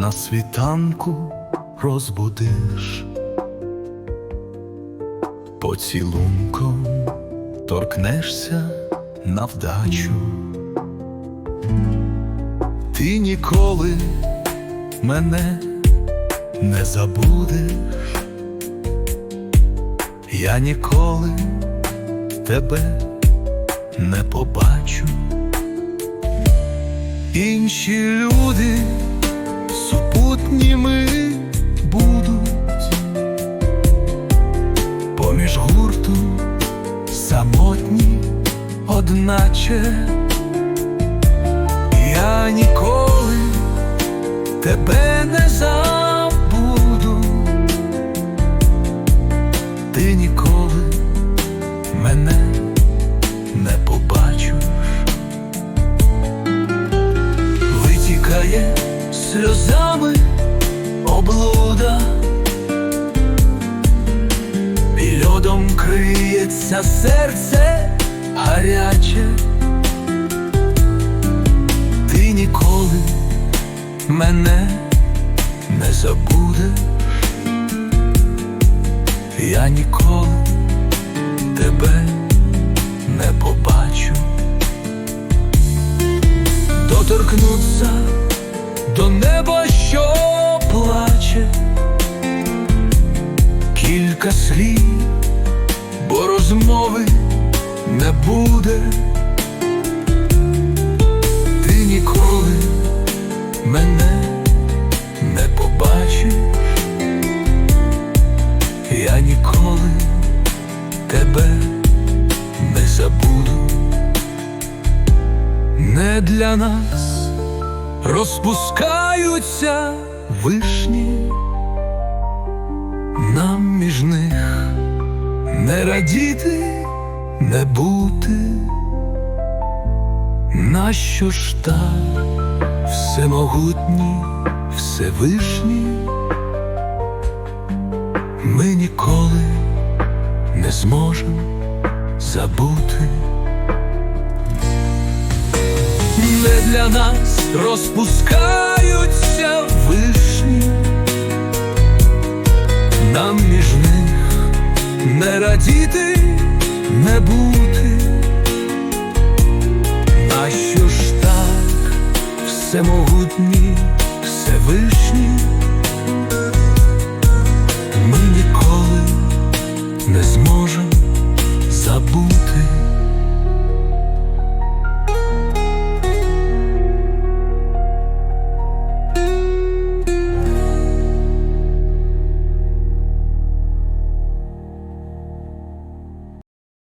На світанку розбудиш, поцілунком торкнешся на вдачу. Ти ніколи мене не забудеш, я ніколи тебе не побачу. Інші люди одначе. Я ніколи тебе не забуду, ти ніколи мене не побачиш. витікає сльозами облуда, льодом криється серце гаряче, ти ніколи мене не забудеш, я ніколи тебе не побачу. Доторкнуться до неба, що плаче, кілька слів, не буде, ти ніколи мене не побачиш, я ніколи тебе не забуду. Не для нас розпускаються вишні, нам між них не радіти, не бути, нащо ж так? Всемогутній, всевишній, ми ніколи не зможемо забути. не для нас розпускаються вишні, нам між них не радіти, не бути, а що ж так всемогутні, всевишні.